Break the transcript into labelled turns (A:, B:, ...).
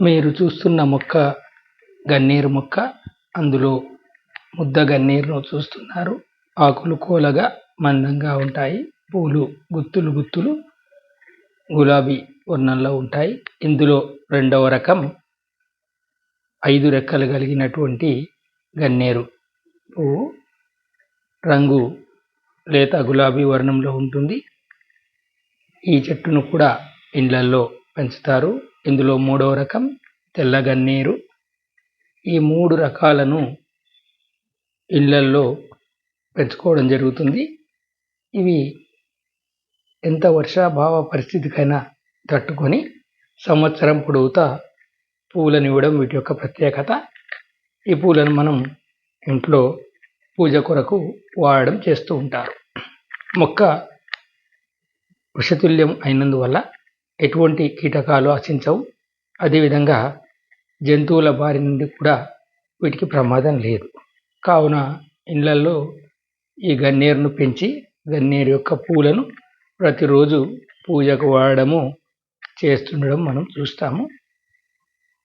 A: మీరు చూస్తున్న మొక్క గన్నేరు మొక్క. అందులో ముద్ద గన్నేరును చూస్తున్నారు. ఆకులు కోలగా మందంగా ఉంటాయి. పూలు గుత్తులు గుత్తులు గులాబీ వర్ణంలో ఉంటాయి. ఇందులో రెండవ రకం ఐదు రెక్కలు కలిగినటువంటి గన్నేరు పువ్వు. రంగు లేత గులాబీ వర్ణంలో ఉంటుంది. ఈ చెట్టును కూడా ఇండ్లల్లో పెంచుతారు. ఇందులో మూడవ రకం తెల్ల గన్నేరు. ఈ మూడు రకాలను ఇళ్ళల్లో పెంచుకోవడం జరుగుతుంది. ఇవి ఎంత వర్షాభావ పరిస్థితికైనా తట్టుకొని సంవత్సరం పొడవుతా పూలనివ్వడం వీటి యొక్క ప్రత్యేకత. ఈ పూలను మనం ఇంట్లో పూజ కొరకు వాడడం చేస్తూ ఉంటారు. మొక్క విషతుల్యం అయినందువల్ల ఎటువంటి కీటకాలు ఆశించవు. అదేవిధంగా జంతువుల బారి నుండి కూడా వీటికి ప్రమాదం లేదు. కావున ఇళ్ళల్లో ఈ గన్నేరును పెంచి గన్నేరు యొక్క పూలను ప్రతిరోజు పూజకు వాడడము చేస్తుండడం మనం చూస్తాము.